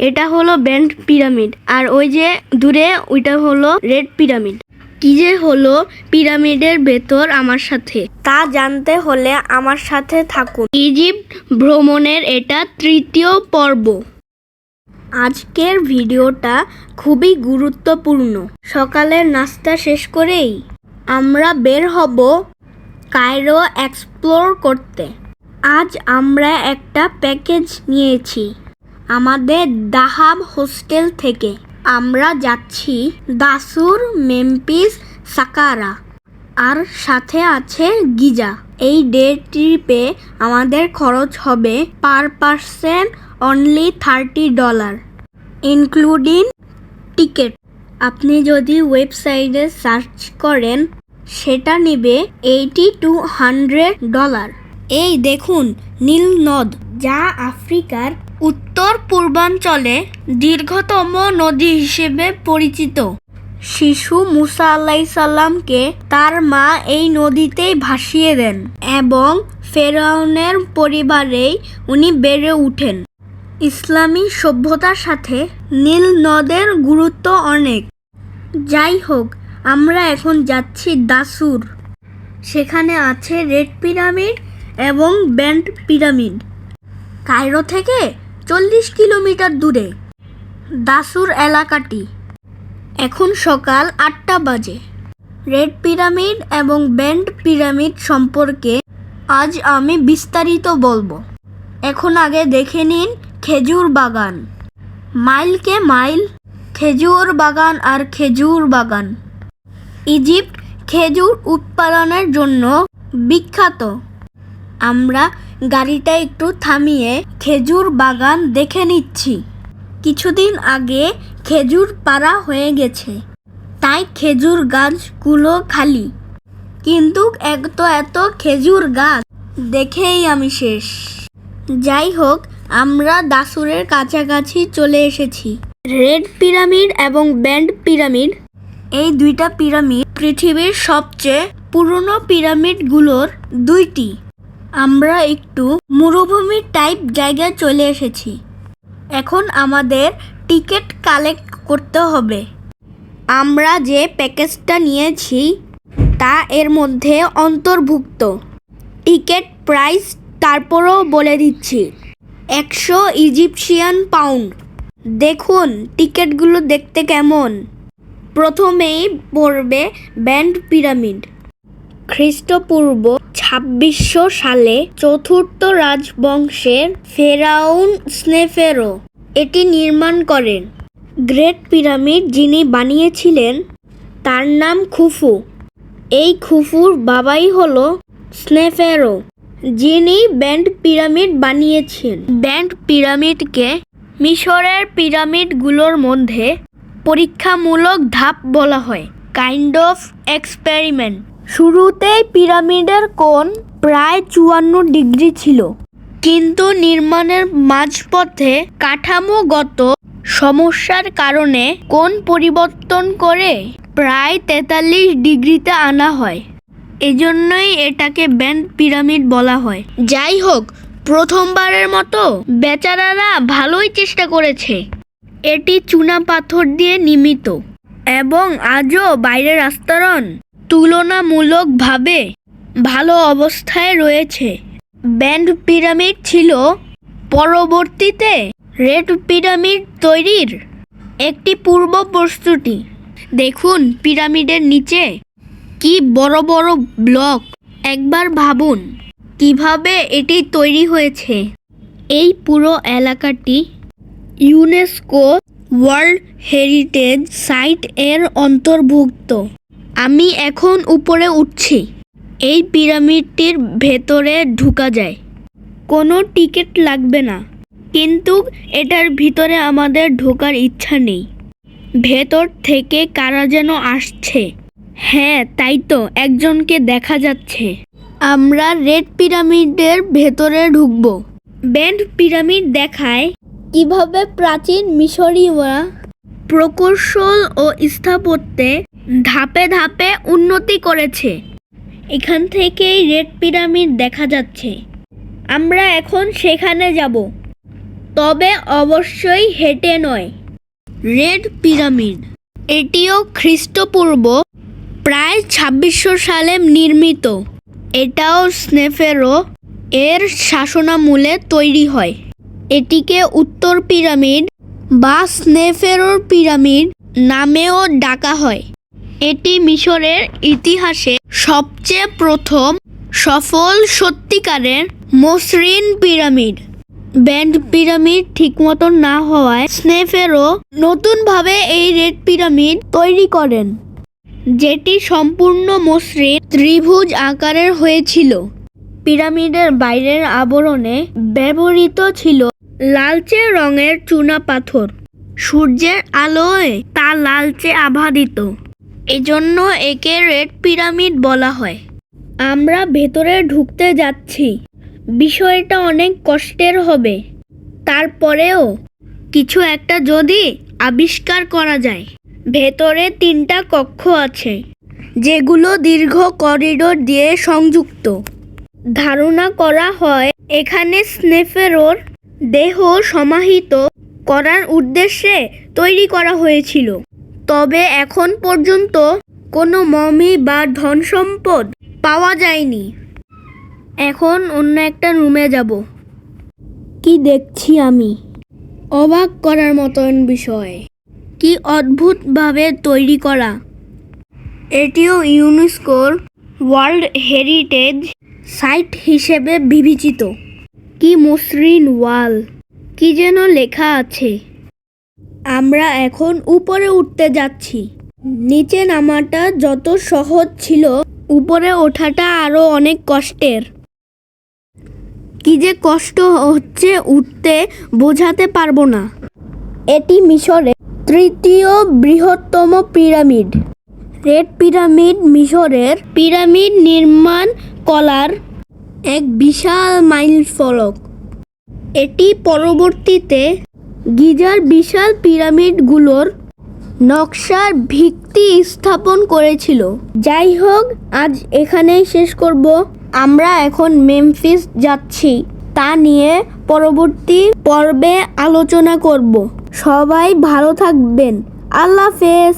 এটা হলো band pyramid. আর ওই যে দূরে ওইটা হলো রেড পিরামিড। কি যে হলো পিরামিডের ভেতর আমার সাথে। তা জানতে হলে আমার সাথে থাকুন। ইজিপ্ট ভ্রমণের এটা তৃতীয় পর্ব। আজকের ভিডিওটা খুবই গুরুত্বপূর্ণ। সকালের নাস্তা শেষ করেই আমরা বের হব কায়রো এক্সপ্লোর করতে। আজ আমরা একটা প্যাকেজ নিয়েছি। আমাদের দাহাব হোস্টেল থেকে। আমরা যাচ্ছি দাসুর মেমপিস সাকারা। আর সাথে আছে গিজা। এই ডে ট্রিপে আমাদের খরচ হবে per person only thirty dollar, including ticket. আপনি যদি ওয়েবসাইটে সার্চ করেন, সেটা নেবে এইটি টু হান্ড্রেড ডলার। এই দেখুন, নীল নদ, যা আফ্রিকার উত্তর পূর্বাঞ্চলে দীর্ঘতম নদী হিসেবে পরিচিত। শিশু মুসা আলাইসাল্লামকে তার মা এই নদীতেই ভাসিয়ে দেন এবং ফেরাউনের পরিবারেই উনি বেড়ে উঠেন। ইসলামী সভ্যতার সাথে নীল নদের গুরুত্ব অনেক। যাই হোক, আমরা এখন যাচ্ছি দাসুর। সেখানে আছে রেড পিরামিড এবং ব্যান্ড পিরামিড। কায়রো থেকে চল্লিশ কিলোমিটার দূরে, দাসুর এলাকাটি। এখন সকাল আটটা বাজে। রেড পিরামিড এবং ব্যান্ড পিরামিড সম্পর্কে আজ আমি বিস্তারিত বলব। এখন আগে দেখে নিন খেজুর বাগান। মাইলকে মাইল? খেজুর বাগান আর খেজুর বাগান। ইজিপ্ট খেজুর উৎপাদনের জন্য বিখ্যাত। আমরা গাড়িটা একটু থামিয়ে খেজুর বাগান দেখে নিচ্ছি। কিছুদিন আগে খেজুর পাড়া হয়ে গেছে। তাই খেজুর গাছগুলো খালি। কিন্তু এত এত খেজুর গাছ, দেখেই আমি শেষ। যাই হোক, আমরা দাসুরের কাছাকাছি চলে এসেছি। রেড পিরামিড এবং ব্যান্ড পিরামিড, এই দুইটা পিরামিড পৃথিবীর সবচেয়ে পুরনো পিরামিডগুলোর দুইটি। আমরা একটু মরুভূমির টাইপ জায়গায় চলে এসেছি। এখন আমাদের টিকিট কালেক্ট করতে হবে। আমরা যে প্যাকেজটা নিয়েছি, তা এর মধ্যে অন্তর্ভুক্ত। টিকিট প্রাইস তারপরও বলে দিচ্ছি, একশো ইজিপশিয়ান পাউন্ড দেখুন টিকিটগুলো দেখতে কেমন। প্রথমেই পড়বে ব্যান্ড পিরামিড খ্রিস্টপূর্ব ছাব্বিশশো সালে চতুর্থ রাজবংশের ফেরাউন স্নেফেরো এটি নির্মাণ করেন। গ্রেট পিরামিড যিনি বানিয়েছিলেন, তার নাম খুফু। এই খুফুর বাবাই হল স্নেফেরো, যিনি ব্যান্ড পিরামিড বানিয়েছেন। ব্যান্ড পিরামিডকে মিশরের পিরামিডগুলোর মধ্যে পরীক্ষামূলক ধাপ বলা হয় কাইন্ড অফ এক্সপেরিমেন্ট শুরুতেই পিরামিডের কোণ প্রায় চুয়ান্ন ডিগ্রি ছিল। কিন্তু নির্মাণের মাঝপথে কাঠামোগত সমস্যার কারণে কোণ পরিবর্তন করে প্রায় তেতাল্লিশ ডিগ্রিতে আনা হয়। এজন্যই এটাকে ব্যান্ড পিরামিড বলা হয়। যাই হোক, প্রথমবারের মতো বেচারারা ভালোই চেষ্টা করেছে। এটি চুনা পাথর দিয়ে নির্মিত এবং আজও বাইরের আস্তরণ তুলনামূলকভাবে ভালো অবস্থায় রয়েছে। ব্যান্ড পিরামিড ছিল পরবর্তীতে রেড পিরামিড তৈরির একটি পূর্ব প্রস্তুতি। দেখুন পিরামিডের নিচে কি বড় বড় ব্লক। একবার ভাবুন কীভাবে এটি তৈরি হয়েছে। এই পুরো এলাকাটি ইউনেস্কো ওয়ার্ল্ড হেরিটেজ সাইট এর অন্তর্ভুক্ত। আমি এখন উপরে উঠছি। এই পিরামিডটির ভেতরে ঢুকা যায়। কোনো টিকিট লাগবে না। কিন্তু এটার ভিতরে আমাদের ঢোকার ইচ্ছা নেই। ভেতর থেকে কারা যেন আসছে। হ্যাঁ তাই তো, একজনকে দেখা যাচ্ছে। আমরা রেড পিরামিডের ভেতরে ঢুকব। ব্যান্ড পিরামিড দেখায় কীভাবে প্রাচীন মিশরীয়রা প্রকৌশল ও স্থাপত্যে ধাপে ধাপে উন্নতি করেছে। এখান থেকেই রেড পিরামিড দেখা যাচ্ছে। আমরা এখন সেখানে যাব। তবে অবশ্যই হেঁটে নয়। রেড পিরামিড, এটিও খ্রিস্টপূর্ব, প্রায় ছাব্বিশশো সালে নির্মিত। এটাও স্নেফেরো এর শাসনামূলে তৈরি হয়। এটিকে উত্তর পিরামিড বা স্নেফেরোর পিরামিড নামেও ডাকা হয়। এটি মিশরের ইতিহাসে সবচেয়ে প্রথম সফল সত্যিকারের মসৃণ পিরামিড। ব্যান্ড পিরামিড ঠিকমতো না হওয়ায় স্নেফেরও নতুনভাবে এই রেড পিরামিড তৈরি করেন, যেটি সম্পূর্ণ মসৃণ ত্রিভুজ আকারের হয়েছিল। পিরামিডের বাইরের আবরণে ব্যবহৃত ছিল লালচে রঙের চুনা পাথর। সূর্যের আলোয় তা লালচে আভা দিত এজন্য একে রেড পিরামিড বলা হয়। আমরা ভেতরে ঢুকতে যাচ্ছি। বিষয়টা অনেক কষ্টের হবে। তারপরেও কিছু একটা যদি আবিষ্কার করা যায়। ভেতরে তিনটা কক্ষ আছে, যেগুলো দীর্ঘ করিডোর দিয়ে সংযুক্ত। ধারণা করা হয়, এখানে স্নেফেরোর দেহ সমাহিত করার উদ্দেশ্যে তৈরি করা হয়েছিল। তবে এখন পর্যন্ত কোনো মমি বা ধন সম্পদ পাওয়া যায়নি। এখন অন্য একটা রুমে যাব। কি দেখছি আমি? অবাক করার মতন বিষয়। কি অদ্ভুতভাবে তৈরি করা। এটিও ইউনেস্কোর ওয়ার্ল্ড হেরিটেজ সাইট হিসেবে বিবেচিত। কি মসৃণ ওয়াল। কি যেন লেখা আছে। আমরা এখন উপরে উঠতে যাচ্ছি। নিচে নামাটা যত সহজ ছিল, উপরে ওঠাটা আরও অনেক কষ্টের। কি যে কষ্ট হচ্ছে উঠতে বোঝাতে পারব না। এটি মিশরে তৃতীয় বৃহত্তম পিরামিড। রেড পিরামিড মিশরের পিরামিড নির্মাণ কলার এক বিশাল মাইল ফলক এটি পরবর্তীতে গিজার বিশাল পিরামিডগুলোর নকশার ভিত্তি স্থাপন করেছিল। যাই হোক, আজ এখানেই শেষ করব। আমরা এখন মেমফিস যাচ্ছি। তা নিয়ে পরবর্তী পর্বে আলোচনা করব। সবাই ভালো থাকবেন। আল্লাহ হাফেজ।